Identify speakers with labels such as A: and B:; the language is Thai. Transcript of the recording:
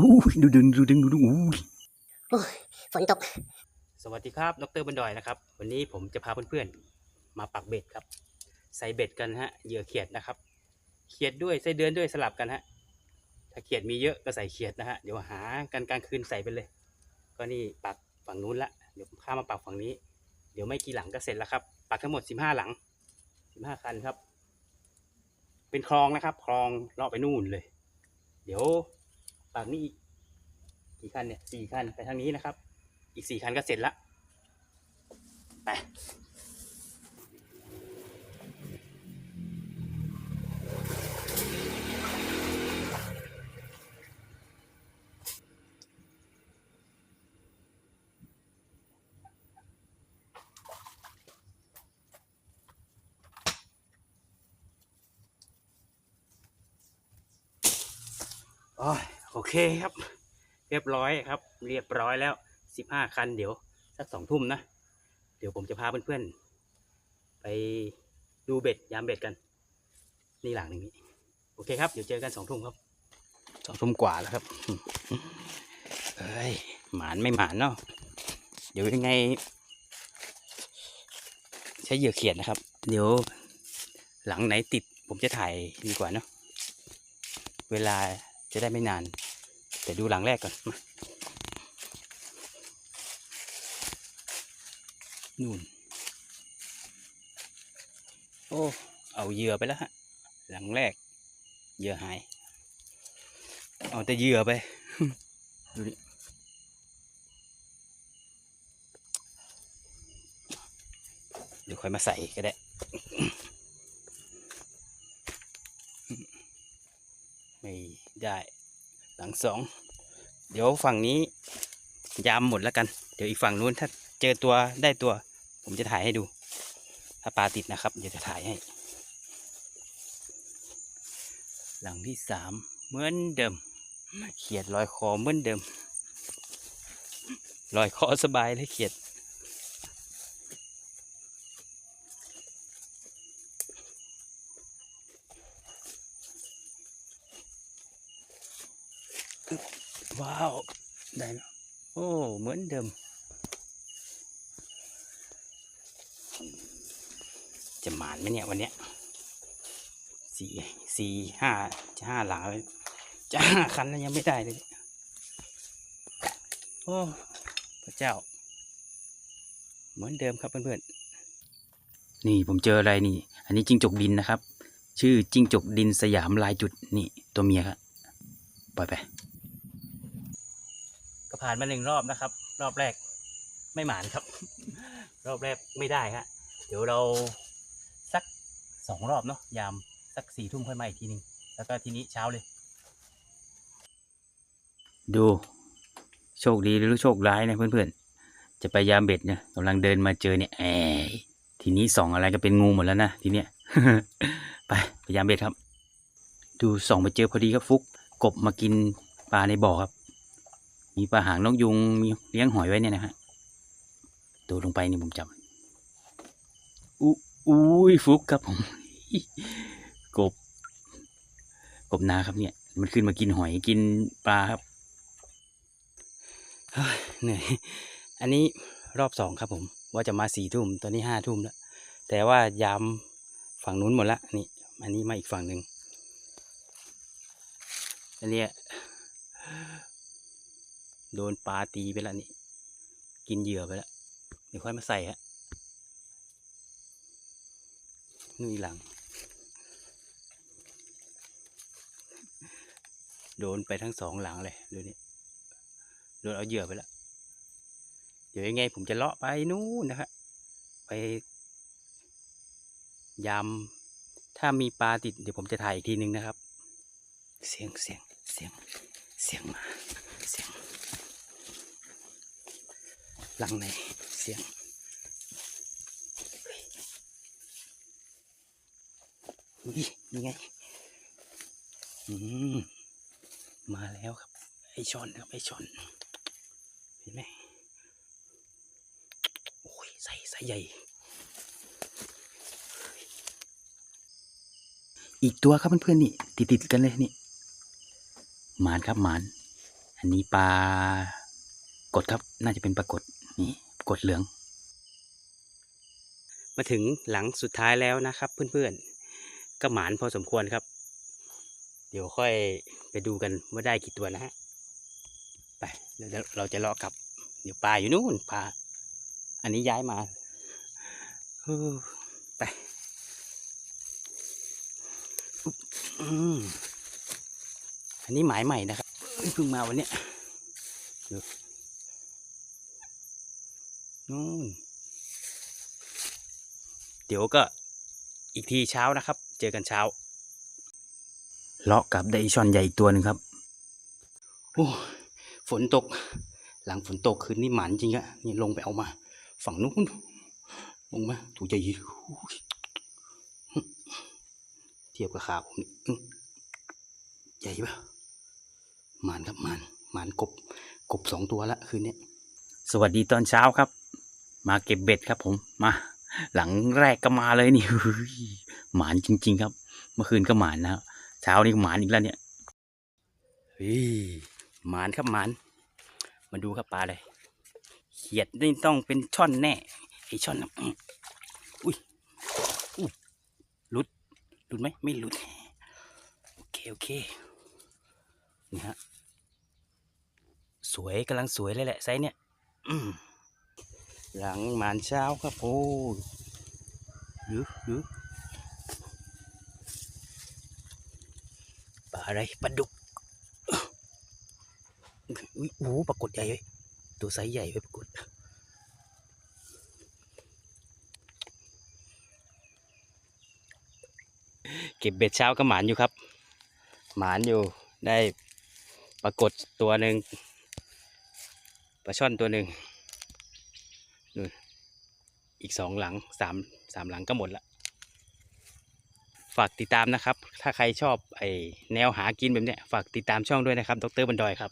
A: อู้ยดูดึงดูดึงดูดึงอู้ย
B: โอ้ยฝนตก
C: สวัสดีครับดรบันดอยนะครับ วันนี้ผมจะพาเพื่อนๆ มาปักเบ็ดครับ ใส่เบ็ดกันฮะ เหยื่อเขียดนะครับ เขียดด้วยไส้เดือนด้วยสลับกันฮะ ถ้าเขียดมีเยอะก็ใส่เขียดนะฮะ เดี๋ยวหากันกลางคืนใส่ไปเลย ก็นี่ปักฝั่งนู้นละ เดี๋ยวผมข้ามมาปักฝั่งนี้ เดี๋ยวไม่กี่หลังก็เสร็จแล้วครับ ปักทั้งหมดสิบห้าหลังสิบห้าคันครับ เป็นคลองนะครับ คลองเลาะไปนู่นเลย เดี๋ยว ปักนี่อีกกี่คันเนี่ยสี่คันไปทางนี้นะครับ อีกสี่คันก็เสร็จละไปโอ้ย โอเคครับ เรียบร้อยครับ เรียบร้อยแล้วสิบห้าคันเดี๋ยวสักสองทุ่มนะ เดี๋ยวผมจะพาเพื่อนๆ ไปดูเบ็ดยามเบ็ดกัน นี่หลังหนึ่งนี้ โอเคครับ เดี๋ยวเจอกันสองทุ่มครับสองทุ่มกว่าแล้วครับเอ้ยหมานไม่หมานเนาะเดี๋ยวยังไง ใช้เหยื่อเขียดนะครับ เดี๋ยวหลังไหนติดผมจะถ่ายดีกว่าเนาะเวลาจะได้ไม่นาน แต่ดูหลังแรกก่อนมานู่น โอ้ เอาเหยื่อไปแล้วฮะ หลังแรก เหยื่อหาย เอาแต่เหยื่อไป ดูดิเดี๋ยวค่อยมาใส่ก็ได้ ไม่ได้ หลังสอง เดี๋ยวฝั่งนี้ยามหมดแล้วกัน เดี๋ยวอีกฝั่งนู้นถ้าเจอตัวได้ตัว ผมจะถ่ายให้ดู ถ้าปลาติดนะครับเดี๋ยวจะถ่ายให้ หลังที่สามเหมือนเดิม เขียดลอยคอเหมือนเดิมลอยคอสบายเลยเขียด ว้าว ได้แล้ว โอ้ เหมือนเดิม จะหมานไหมเนี่ยวันเนี้ยสี่สี่ห้าจะห้าหลาจะห้าคันแล้วยังไม่ได้เลย โอ้ พระเจ้า เหมือนเดิมครับเพื่อนๆ นี่ผมเจออะไรนี่ อันนี้จิ้งจกดินนะครับ ชื่อจิ้งจกดินสยามลายจุดนี่ตัวเมียครับปล่อยไป ผ่านมาหนึ่งรอบนะครับ รอบแรกไม่หมานครับ รอบแรกไม่ได้ฮะ เดี๋ยวเราสักสองรอบเนาะยามสักสี่ทุ่มค่อยมาอีกทีหนึ่งแล้วก็ทีนี้เช้าเลย ดูโชคดีหรือโชคร้ายนะเพื่อนๆ จะไปยามเบ็ดเนี่ยกำลังเดินมาเจอเนี่ยแอทีนี้ส่องอะไรก็เป็นงูหมดแล้วนะทีเนี้ยไปไปยามเบ็ดครับ ดูส่องไปเจอพอดีครับฟุก กบมากินปลาในบ่อครับ มีปลาหางนกยุงมีเลี้ยงหอยไว้เนี่ยนะฮะดูลงไปนี่ผมจำอู้อุ้ยฟุกครับผมกบ กบนาครับเนี่ย มันขึ้นมากินหอยกินปลาครับเฮ้ยเหนื่อยอันนี้รอบสองครับผม ว่าจะมาสี่ทุ่มตอนนี้ห้าทุ่มแล้ว แต่ว่ายามฝั่งนู้นหมดละนี่อันนี้มาอีกฝั่งหนึ่งอันเนี้ย โดนปลาตีไปแล้วนี่ กินเหยื่อไปแล้วเดี๋ยวค่อยมาใส่ฮะนี่หลัง โดนไปทั้งสองหลังเลยดูนี่โดนเอาเหยื่อไปแล้วเดี๋ยวยังไงผมจะเลาะไปนู่นนะครับไปยามถ้ามีปลาติดเดี๋ยวผมจะถ่ายอีกทีนึงนะครับ เสียงเสียงเสียงเสียงมา เสียง หลังไหนเสียงเฮ้ยนี่ไง อืม มาแล้วครับ ไอชอนครับ ไอชอน เห็นไหมโอ้ยใส่ใส่ใหญ่ อีกตัวครับเพื่อนๆนี่ ติดติดกันเลยนี่หมานครับหมาน อันนี้ปลากดครับ น่าจะเป็นปลากด นี่กดเหลือง มาถึงหลังสุดท้ายแล้วนะครับ เพื่อนๆก็หมานพอสมควรครับ เดี๋ยวค่อยไปดูกันว่าได้กี่ตัวนะฮะไปเดี๋ยวเราจะเลาะกลับ เดี๋ยวปลาอยู่นู่นปลาอันนี้ย้ายมาไปอันนี้หมายใหม่นะครับเอ้ยเพิ่งมาวันเนี้ยดู นู่นเดี๋ยวก็อีกทีเช้านะครับ เจอกันเช้า เลาะกับไดชอนใหญ่อีกตัวหนึ่งครับโอ้ฝนตก หลังฝนตกคืนนี้หมันจริงอะนี่ลงไปเอามา ฝั่งนู้นลงมาถูใหญ่เทียบกับขาผมนี่ใหญ่ปะหมันครับหมันหมันกบ กบสองตัวละคืนนี้ สวัสดีตอนเช้าครับ มาเก็บเบ็ดครับผมมา หลังแรกก็มาเลยนี่หมานจริง ๆ ครับ เมื่อคืนก็หมานนะครับเช้านี้หมานอีกแล้วเนี่ยฮ้ยหมานครับหมาน มาดูครับปลาเลยเขียดนี่ต้องเป็นช่อนแน่ไอช่อนน่ะอุ้ยอุ้ยหลุดหลุดไหมไม่หลุดโอเคโอเคนี่ฮะสวยกำลังสวยเลยแหละไซส์เนี่ย อืม หลังหมานเช้าครับโอ้ยหรือหรือปลาอะไรปลาดุกอุ้ยโอ้ปรากฏใหญ่เลยตัวไซส์ใหญ่เลยปรากฏเก็บเบ็ดเช้าก็หมานอยู่ครับ หมานอยู่ได้ปรากฏตัวหนึ่งปลาช่อนตัวหนึ่ง นู่นอีกสองหลังสามสามหลังก็หมดละฝากติดตามนะครับ ถ้าใครชอบไอแนวหากินแบบเนี้ยฝากติดตามช่องด้วยนะครับ ดรบันดอยครับ